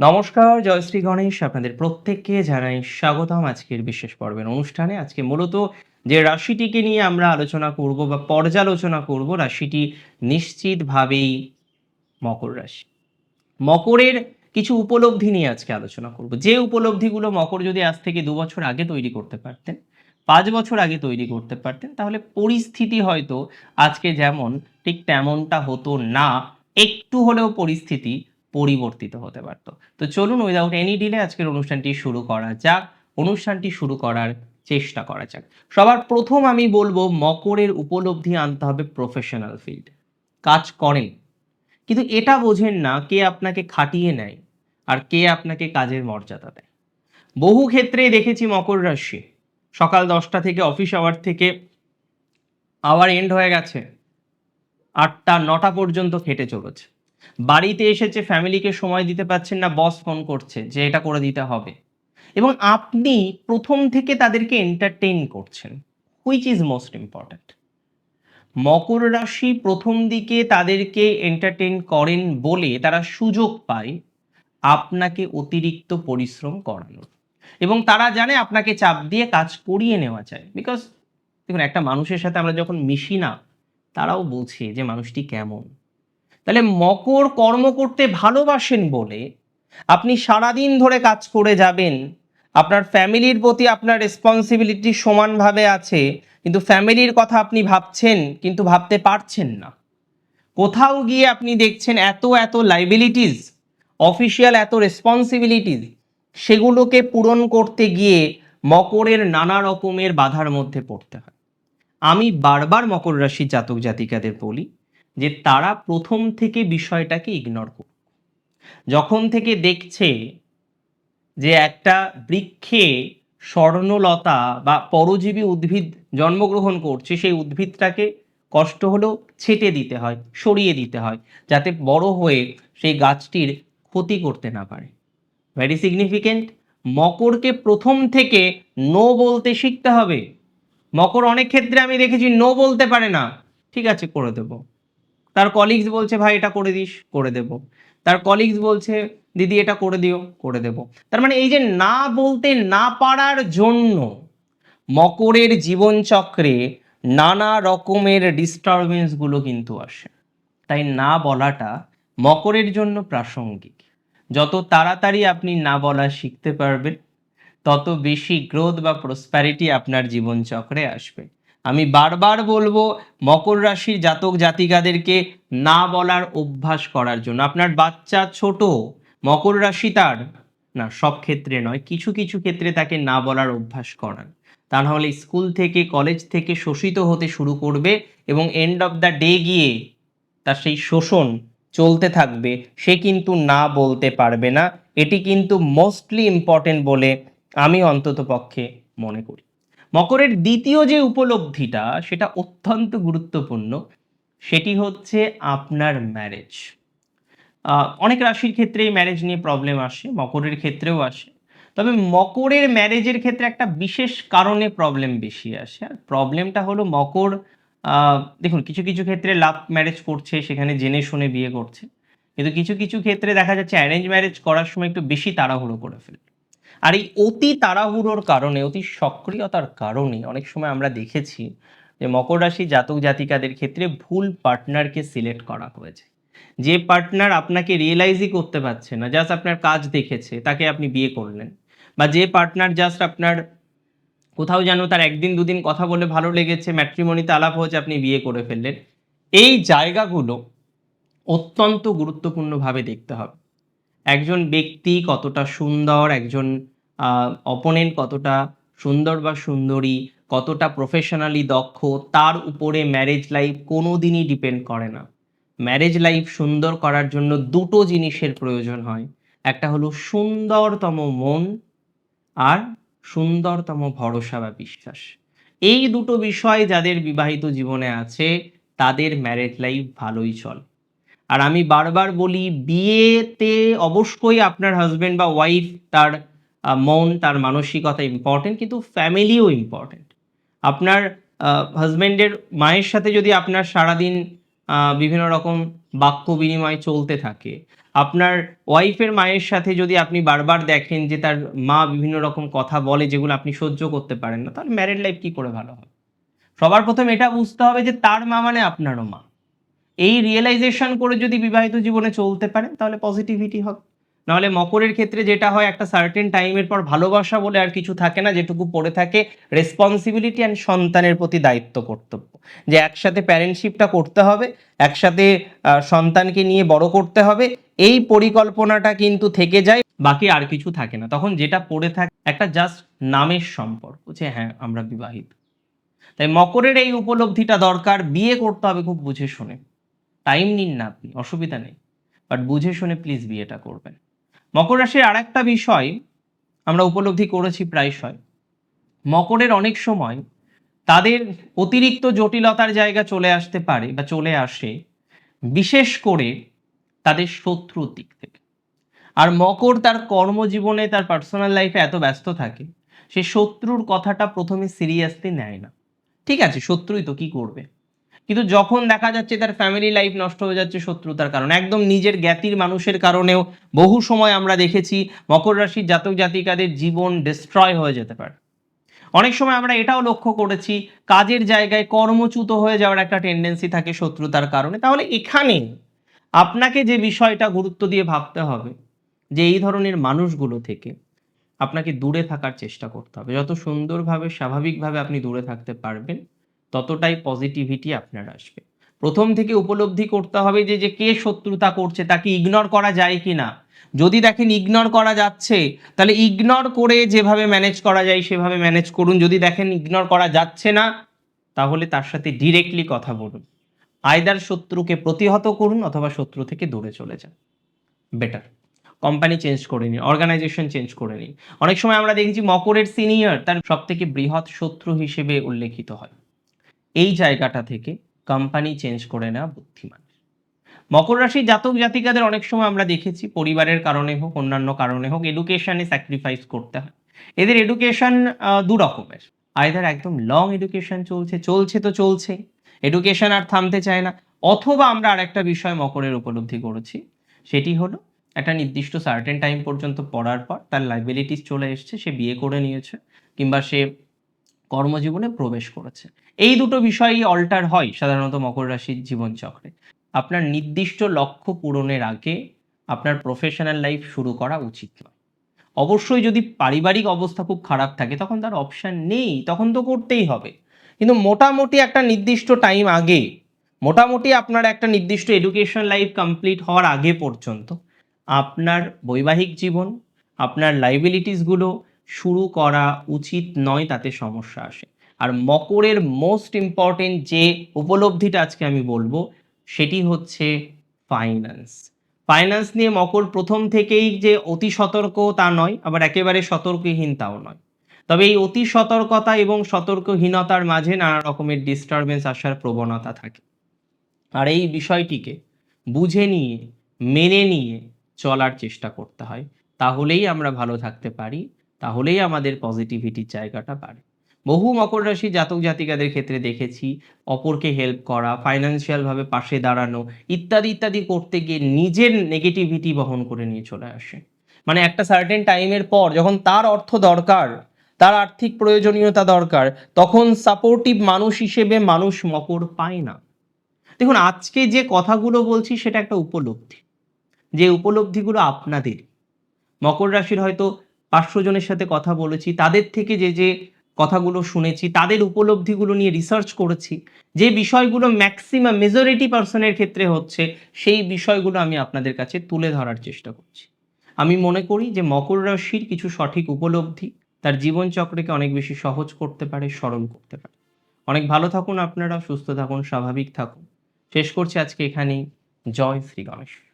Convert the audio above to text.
নমস্কার জয়শ্রী গণেশ। আপনাদের প্রত্যেককে জানাই স্বাগতম আজকের বিশেষ পর্বের অনুষ্ঠানে। আজকে মূলত যে রাশিটিকে নিয়ে আমরা আলোচনা করব বা পর্যালোচনা করব, রাশিটি নিশ্চিতভাবেই মকর রাশি। মকরের কিছু উপলব্ধি নিয়ে আজকে আলোচনা করব। যে উপলব্ধিগুলো মকর যদি আজ থেকে দু বছর আগে তৈরি করতে পারতেন, পাঁচ বছর আগে তৈরি করতে পারতেন, তাহলে পরিস্থিতি হয়তো আজকে যেমন ঠিক তেমনটা হতো না। একটু হলেও পরিস্থিতি পরিবর্তিত হতে পারত। তো চলুন উইদাউট এনি ডিলে আজকের অনুষ্ঠানটি শুরু করা যাক। অনুষ্ঠানটি শুরু করার চেষ্টা করা যাক। সবার প্রথম আমি বলব, মকরের উপলব্ধি আনতে হবে প্রফেশনাল ফিল্ড কাজ করেন। কিন্তু এটা বোঝেন না কে আপনাকে খাটিয়ে নেয় আর কে আপনাকে কাজের মর্যাদা দেয়। বহু ক্ষেত্রে দেখেছি মকর রাশি। সকাল দশটা থেকে অফিস আওয়ার থেকে আওয়ার এন্ড হয়ে গেছে। আটটা, নটা পর্যন্ত খেটে চলেছে। বাড়িতে এসেছে, ফ্যামিলিকে সময় দিতে পারছেন না, বস ফোন করছে যে এটা করে দিতে হবে। এবং আপনি প্রথম থেকে তাদেরকে এন্টারটেইন করছেন হুইচ ইজ মোস্ট ইম্পর্ট্যান্ট মকর রাশি প্রথম দিকে তাদেরকে এন্টারটেইন করেন বলে তারা সুযোগ পায় আপনাকে অতিরিক্ত পরিশ্রম করানোর। এবং তারা জানে আপনাকে চাপ দিয়ে কাজ করিয়ে নেওয়া যায়। বিকজ দেখুন, একটা মানুষের সাথে আমরা যখন মিশি না, তারাও বোঝে যে মানুষটি কেমন। তাহলে মকর কর্ম করতে ভালোবাসেন বলে আপনি সারাদিন ধরে কাজ করে যাবেন, আপনার ফ্যামিলির প্রতি আপনার রেসপন্সিবিলিটি সমানভাবে আছে, কিন্তু ফ্যামিলির কথা আপনি ভাবছেন, কিন্তু ভাবতে পারছেন না। কোথাও গিয়ে আপনি দেখছেন এত এত লাইবিলিটিস অফিসিয়াল এত রেসপন্সিবিলিটিস সেগুলোকে পূরণ করতে গিয়ে মকরের নানা রকমের বাধার মধ্যে পড়তে হয়। আমি বারবার মকর রাশির জাতক জাতিকাদের বলি যে তারা প্রথম থেকে বিষয়টাকে ইগনোর করুক যখন থেকে দেখছে যে একটা বৃক্ষে স্বর্ণলতা বা পরজীবী উদ্ভিদ জন্মগ্রহণ করছে, সেই উদ্ভিদটাকে কষ্ট হলেও ছেটে দিতে হয়, সরিয়ে দিতে হয়, যাতে বড় হয়ে সেই গাছটির ক্ষতি করতে না পারে। ভেরি সিগনিফিকেন্ট মকরকে প্রথম থেকে নো বলতে শিখতে হবে। মকর অনেক ক্ষেত্রে আমি দেখেছি নো বলতে পারে না। ঠিক আছে, করে দেবো। তার কলিগস বলছে, ভাই, এটা করে দিস, করে দেব। তার কলিগস বলছে, দিদি, এটা করে দিও, করে দেব। তার মানে এই যে না বলতে না পারার জন্য মকরের জীবনচক্রে নানা রকমের ডিস্টারবেন্সগুলো কিন্তু আসে। তাই না বলাটা মকরের জন্য প্রাসঙ্গিক। যত তাড়াতাড়ি আপনি না বলা শিখতে পারবেন, তত বেশি গ্রোথ বা প্রসপ্যারিটি আপনার জীবনচক্রে আসবে। আমি বারবার বলব, মকর রাশির জাতক জাতিকাদেরকে না বলার অভ্যাস করার জন্য। আপনার বাচ্চা ছোট, মকর রাশি তার। না, সব ক্ষেত্রে নয়, কিছু কিছু ক্ষেত্রে তাকে না বলার অভ্যাস করান। তা নাহলে স্কুল থেকে, কলেজ থেকে শোষিত হতে শুরু করবে এবং এন্ড অফ দ্য ডে গিয়ে তার সেই শোষণ চলতে থাকবে, সে কিন্তু না বলতে পারবে না। এটি কিন্তু মোস্টলি ইম্পর্টেন্ট বলে আমি অন্তত পক্ষে মনে করি। মকরের দ্বিতীয় যে উপলব্ধিটা, সেটা অত্যন্ত গুরুত্বপূর্ণ। সেটি হচ্ছে আপনার ম্যারেজ অনেক রাশির ক্ষেত্রে এই ম্যারেজ নিয়ে প্রবলেম আসে, মকরের ক্ষেত্রেও আসে। তবে মকরের ম্যারেজের ক্ষেত্রে একটা বিশেষ কারণে প্রবলেম বেশি আসে। আর প্রবলেমটা হলো মকর দেখুন, কিছু কিছু ক্ষেত্রে লাভ ম্যারেজ করছে, সেখানে জেনে শুনে বিয়ে করছে। কিন্তু কিছু কিছু ক্ষেত্রে দেখা যাচ্ছে অ্যারেঞ্জ ম্যারেজ করার সময় একটু বেশি তাড়াহুড়ো করে ফেলে আর এই অতি তাড়াহুড়োর কারণে, অতি সক্রিয়তার কারণে অনেক সময় আমরা দেখেছি যে মকর রাশি জাতক জাতিকাদের ক্ষেত্রে ভুল পার্টনারকে সিলেক্ট করা হয়েছে। যে পার্টনার আপনাকে রিয়েলাইজই করতে পারছে না জাস্ট আপনার কাজ দেখেছে, তাকে আপনি বিয়ে করলেন। বা যে পার্টনার জাস্ট আপনার কোথাও যেন তার একদিন দুদিন কথা বলে ভালো লেগেছে ম্যাট্রিমনিতে আলাপ হয়েছে, আপনি বিয়ে করে ফেললেন। এই জায়গাগুলো অত্যন্ত গুরুত্বপূর্ণভাবে দেখতে হবে। একজন ব্যক্তি কতটা সুন্দর, একজন অপোনেন্ট কতটা সুন্দর বা সুন্দরী, কতটা প্রফেশনালি দক্ষ, তার উপরে ম্যারেজ লাইফ কোনো দিনই ডিপেন্ড করে না। ম্যারেজ লাইফ সুন্দর করার জন্য দুটো জিনিসের প্রয়োজন হয়। একটা হলো সুন্দরতম মন আর সুন্দরতম ভরসা বা বিশ্বাস। এই দুটো বিষয় যাদের বিবাহিত জীবনে আছে, তাদের ম্যারেজ লাইফ ভালোই চলে। আর আমি বারবার বলি, বিয়েতে অবশ্যই আপনার হাজব্যান্ড বা ওয়াইফ তার মন, তার মানসিকতা ইম্পর্টেন্ট কিন্তু ফ্যামিলিও ইম্পর্টেন্ট আপনার হাজব্যান্ডের মায়ের সাথে যদি আপনার সারাদিন বিভিন্ন রকম বাক্য বিনিময় চলতে থাকে, আপনার ওয়াইফের মায়ের সাথে যদি আপনি বারবার দেখেন যে তার মা বিভিন্ন রকম কথা বলে যেগুলো আপনি সহ্য করতে পারেন না, তাহলে ম্যারেড লাইফ কি করে ভালো হবে? সবার প্রথম এটা বুঝতে হবে যে তার মা মানে আপনারও মা। এই রিয়েলাইজেশন করে যদি বিবাহিত জীবনে চলতে পারেন তাহলে পজিটিভিটি হবে। নাহলে মকরের ক্ষেত্রে যেটা হয়, একটা সার্টেন টাইমের পর ভালোবাসা বলে আর কিছু থাকে না, যেটুকু পড়ে থাকে রেসপন্সিবিলিটি অ্যান্ড সন্তানের প্রতি দায়িত্ব কর্তব্য। যে একসাথে প্যারেন্টশিপটা করতে হবে, একসাথে সন্তানকে নিয়ে বড় করতে হবে, এই পরিকল্পনাটা কিন্তু থেকে যায়, বাকি আর কিছু থাকে না। তখন যেটা পড়ে থাকে, একটা জাস্ট নামের সম্পর্ক যে হ্যাঁ আমরা বিবাহিত। তাই মকরের এই উপলব্ধিটা দরকার, বিয়ে করতে হবে খুব বুঝে শুনে। টাইম নিন না আপনি, অসুবিধা নেই। বাট বুঝে শুনে প্লিজ বিয়েটা করবেন। মকর রাশির আরেকটা বিষয়, আমরা উপলব্ধি করেছি প্রায়শই মকরের অনেক সময় তাদের অতিরিক্ত জটিলতার জায়গা চলে আসতে পারে বা চলে আসে, বিশেষ করে তাদের শত্রুর দিক থেকে। আর মকর তার কর্মজীবনে, তার পার্সোনাল লাইফে এত ব্যস্ত থাকে, সে শত্রুর কথাটা প্রথমে সিরিয়াসলি নেয় না। ঠিক আছে, শত্রুই তো কি করবে? কিন্তু যখন দেখা যাচ্ছে তার ফ্যামিলি লাইফ নষ্ট হয়ে যাচ্ছে শত্রুতার কারণে, একদম নিজের জ্ঞাতির মানুষের কারণেও বহু সময় আমরা দেখেছি মকর রাশির জাতক জাতিকাদের জীবন ডিস্ট্রয় হয়ে যেতে পারে। অনেক সময় আমরা এটাও লক্ষ্য করেছি, কাজের জায়গায় কর্মচ্যুত হয়ে যাওয়ার একটা টেন্ডেন্সি থাকে শত্রুতার কারণে। তাহলে এখানে আপনাকে যে বিষয়টা গুরুত্ব দিয়ে ভাবতে হবে, যে এই ধরনের মানুষগুলো থেকে আপনাকে দূরে থাকার চেষ্টা করতে হবে। যত সুন্দরভাবে, স্বাভাবিকভাবে আপনি দূরে থাকতে পারবেন ততটাই পজিটিভিটি আপনার আসবে। প্রথম থেকে উপলব্ধি করতে হবে যে যে কে শত্রুতা করছে, তাকে ইগনোর করা যায় কি না যদি দেখেন ইগনোর করা যাচ্ছে, তাহলে ইগনোর করে যেভাবে ম্যানেজ করা যায়, সেভাবে ম্যানেজ করুন। যদি দেখেন ইগনোর করা যাচ্ছে না, তাহলে তার সাথে ডিরেক্টলি কথা বলুন। আয়দার শত্রুকে প্রতিহত করুন অথবা শত্রু থেকে দূরে চলে যান। বেটার কোম্পানি চেঞ্জ করে নিন অর্গানাইজেশন চেঞ্জ করে নিন। অনেক সময় আমরা দেখেছি মকরের সিনিয়র তার সব থেকে বৃহৎ শত্রু হিসেবে উল্লেখিত হয়। এই জায়গাটা থেকে কোম্পানি চেঞ্জ করে নেওয়া বুদ্ধিমান। মকর রাশির জাতক জাতিকাদের অনেক সময় আমরা দেখেছি, পরিবারের কারণে হোক, অন্যান্য কারণে হোক এডুকেশনে স্যাক্রিফাইস করতে হয়। এদের এডুকেশন দু রকমের। আইদার একদম লং এডুকেশন চলছে চলছে তো চলছে এডুকেশন আর থামতে চায় না, অথবা আমরা আরেকটা বিষয় মকরের উপলব্ধি করেছি, সেটি হলো একটা নির্দিষ্ট সার্টেন টাইম পর্যন্ত পড়ার পর তার লাইবিলিটিস চলে এসছে, সে বিয়ে করে নিয়েছে, কিংবা সে কর্মজীবনে প্রবেশ করেছে। এই দুটো বিষয়ই অল্টার হয় সাধারণত মকর রাশির জীবনচক্রে। আপনার নির্দিষ্ট লক্ষ্য পূরণের আগে আপনার প্রফেশনাল লাইফ শুরু করা উচিত নয়। অবশ্যই যদি পারিবারিক অবস্থা খুব খারাপ থাকে, তখন তার অপশান নেই, তখন তো করতেই হবে। কিন্তু মোটামুটি একটা নির্দিষ্ট টাইম আগে, মোটামুটি আপনার একটা নির্দিষ্ট এডুকেশন লাইফ কমপ্লিট হওয়ার আগে পর্যন্ত আপনার বৈবাহিক জীবন, আপনার লাইবিলিটিসগুলো শুরু করা উচিত নয়, তাতে সমস্যা আসে। আর মকরের মোস্ট ইম্পর্টেন্ট যে উপলব্ধিটা আজকে আমি বলব, সেটি হচ্ছে ফাইন্যান্স ফাইন্যান্স নিয়ে মকর প্রথম থেকেই যে অতি সতর্ক তা নয়, আবার একেবারে সতর্কহীন তাও নয়। তবে এই অতি সতর্কতা এবং সতর্কহীনতার মাঝে নানা রকমের ডিস্টারবেন্স আসার প্রবণতা থাকে। আর এই বিষয়টিকে বুঝে নিয়ে, মেনে নিয়ে চলার চেষ্টা করতে হয়, তাহলেই আমরা ভালো থাকতে পারি। তাহলেই আমাদের পজিটিভিটির জায়গাটা বাড়ে। বহু মকর রাশি জাতক জাতিকাদের ক্ষেত্রে দেখেছি, অপরকে হেল্প করা ফাইন্যান্সিয়ালভাবে পাশে দাঁড়ানো, ইত্যাদি ইত্যাদি করতে গিয়ে নিজের নেগেটিভিটি বহন করে নিয়ে চলে আসে। মানে একটা সার্টেন টাইমের পর যখন তার অর্থ দরকার, তার আর্থিক প্রয়োজনীয়তা দরকার, তখন সাপোর্টিভ মানুষ হিসেবে মানুষ মকর পায় না। দেখুন, আজকে যে কথাগুলো বলছি সেটা একটা উপলব্ধি। যে উপলব্ধিগুলো আপনাদের। মকর রাশির হয়তো পাঁচশো জনের সাথে কথা বলেছি, তাদের থেকে যে যে কথাগুলো শুনেছি, তাদের উপলব্ধিগুলো নিয়ে রিসার্চ করেছি, যে বিষয়গুলো ম্যাক্সিমাম মেজরিটি পার্সনের ক্ষেত্রে হচ্ছে, সেই বিষয়গুলো আমি আপনাদের কাছে তুলে ধরার চেষ্টা করছি। আমি মনে করি যে মকর রাশির কিছু সঠিক উপলব্ধি তার জীবনচক্রকে অনেক বেশি সহজ করতে পারে, সরল করতে পারে। অনেক ভালো থাকুন আপনারা, সুস্থ থাকুন, স্বাভাবিক থাকুন। শেষ করছি আজকে এখানেই। জয় শ্রী গণেশ।